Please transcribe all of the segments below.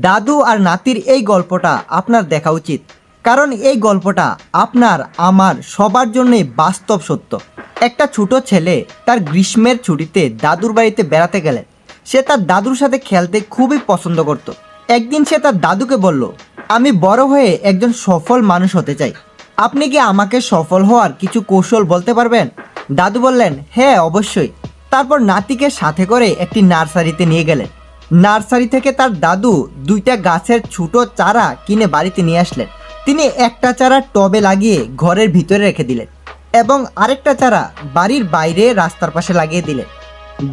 দাদু আর নাতির এই গল্পটা আপনার দেখা উচিত। কারণ এই গল্পটা আপনার, আমার, সবার জন্যই বাস্তব সত্য। একটা ছোট ছেলে তার গ্রীষ্মের ছুটিতে দাদুর বাড়িতে বেড়াতে গেলেন সে তার দাদুর সাথে খেলতে খুবই পছন্দ করত। একদিন সে তার দাদুকে বলল, আমি বড় হয়ে একজন সফল মানুষ হতে চাই। আপনি কি আমাকে সফল হওয়ার কিছু কৌশল বলতে পারবেন? দাদু বললেন হ্যাঁ অবশ্যই। তারপর নাতিকে সাথে করে একটি নার্সারিতে নিয়ে গেলেন। নার্সারি থেকে তার দাদু দুইটা গাছের ছোট চারা কিনে বাড়িতে নিয়ে আসলেন। তিনি একটা চারা টবে লাগিয়ে ঘরের ভিতরে রেখে দিলেন এবং আরেকটা চারা বাড়ির বাইরে রাস্তার পাশে লাগিয়ে দিলেন।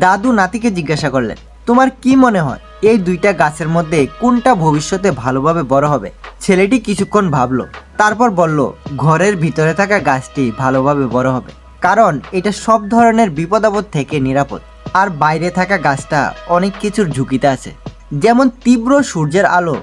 দাদু নাতিকে জিজ্ঞাসা করলেন, তোমার কি মনে হয়, এই দুইটা গাছের মধ্যে কোনটা ভবিষ্যতে ভালোভাবে বড় হবে? ছেলেটি কিছুক্ষণ ভাবলো, তারপর বলল, ঘরের ভিতরে থাকা গাছটি ভালোভাবে বড় হবে, কারণ এটা সব ধরনের বিপদাপদ থেকে নিরাপদ। আর বাইরে থাকা গাছটা অনেক কিছুর ঝুঁকিতে আছে। যেমন তীব্র সূর্যের আলো,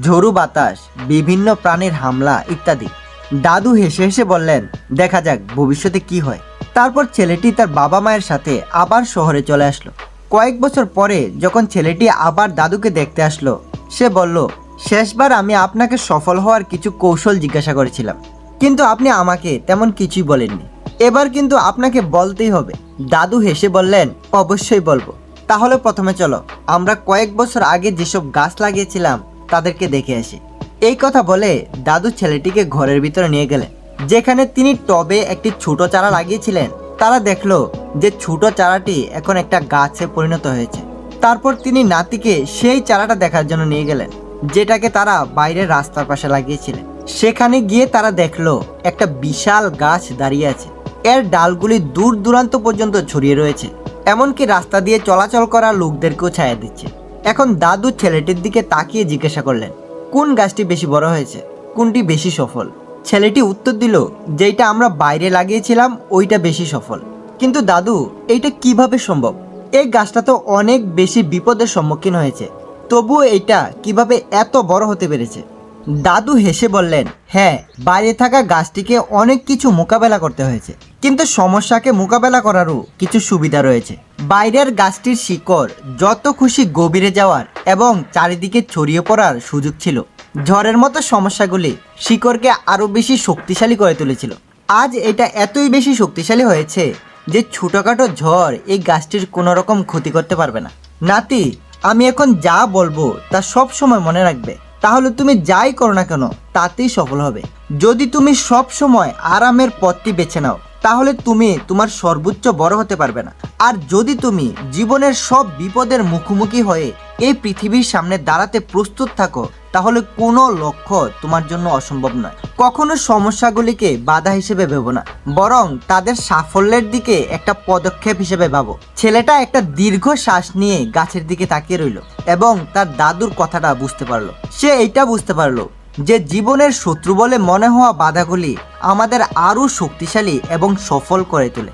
ঝড়ু বাতাস, বিভিন্ন প্রাণীর হামলা ইত্যাদি। দাদু হেসে হেসে বললেন, দেখা যাক ভবিষ্যতে কি হয়। তারপর ছেলেটি তার বাবা মায়ের সাথে আবার শহরে চলে আসলো। কয়েক বছর পরে যখন ছেলেটি আবার দাদুকে দেখতে আসলো, সে বলল, শেষবার আমি আপনাকে সফল হওয়ার কিছু কৌশল জিজ্ঞাসা করেছিলাম। কিন্তু আপনি আমাকে তেমন কিছুই বলেননি। এবার কিন্তু আপনাকে বলতেই হবে। দাদু হেসে বললেন, অবশ্যই বলব। তাহলে প্রথমে চলো, আমরা কয়েক বছর আগে যেসব গাছ লাগিয়েছিলাম, তাদেরকে দেখে আসি। এই কথা বলে দাদু ছেলেটিকে ঘরের ভিতরে নিয়ে গেলেন। যেখানে তিনি টবে একটি ছোট চারা লাগিয়েছিলেন, তারা দেখল যে ছোট চারাটি এখন একটা গাছে পরিণত হয়েছে। তারপর তিনি নাতিকে সেই চারাটা দেখার জন্য নিয়ে গেলেন, যেটাকে তারা বাইরের রাস্তার পাশে লাগিয়েছিলেন। সেখানে গিয়ে তারা দেখল একটা বিশাল গাছ দাঁড়িয়ে আছে। এর ডালগুলি দূর দূরান্ত পর্যন্ত ছড়িয়ে রয়েছে। এমনকি রাস্তা দিয়ে চলাচল করা লোকদেরকেও ছায়া দিচ্ছে। এখন দাদু ছেলেটির দিকে তাকিয়ে জিজ্ঞাসা করলেন, কোন গাছটি বেশি বড় হয়েছে? কোনটি বেশি সফল? ছেলেটি উত্তর দিল, যেইটা আমরা বাইরে লাগিয়েছিলাম, ওইটা বেশি সফল। কিন্তু দাদু, এইটা কীভাবে সম্ভব? এই গাছটা তো অনেক বেশি বিপদের সম্মুখীন হয়েছে। তবুও এইটা কীভাবে এত বড় হতে পেরেছে? দাদু হেসে বললেন হ্যাঁ বাইরে থাকা গাছটিকে অনেক কিছু মোকাবেলা করতে হয়েছে। কিন্তু সমস্যাকে মোকাবেলা করারও কিছু সুবিধা রয়েছে। বাইরের গাছটির শিকড় যত খুশি গভীরে যাওয়ার এবং চারিদিকে ছড়িয়ে পড়ার সুযোগ ছিল। ঝড়ের মতো সমস্যাগুলি শিকড়কে আরও বেশি শক্তিশালী করে তুলেছিল। আজ এটা এতই বেশি শক্তিশালী হয়েছে যে ছোটোখাটো ঝড় এই গাছটির কোনো রকম ক্ষতি করতে পারবে না। নাতি, আমি এখন যা বলব তা সব সময় মনে রাখবে। তাহলে তুমি যাই করো না কেন, তাতেই সফল হবে। যদি তুমি সব সময় আরামের পথটি বেছে নাও, তাহলে তুমি তোমার সর্বোচ্চ বড় হতে পারবে না। আর যদি তুমি জীবনের সব বিপদের মুখোমুখি হয়ে এই পৃথিবীর সামনে দাঁড়াতে প্রস্তুত থাকো, তাহলে কোনো লক্ষ্য তোমার জন্য অসম্ভব নয়। কখনো সমস্যাগুলিকে বাধা হিসেবে ভেবো না, বরং তাদের সাফল্যের দিকে একটা পদক্ষেপ হিসেবে ভাবো। ছেলেটা একটা দীর্ঘ শ্বাস নিয়ে গাছের দিকে তাকিয়ে রইল এবং তার দাদুর কথাটা বুঝতে পারল। সে এইটা বুঝতে পারল যে জীবনের শত্রু বলে মনে হওয়া বাধাগুলি আমাদের আরও শক্তিশালী এবং সফল করে তোলে।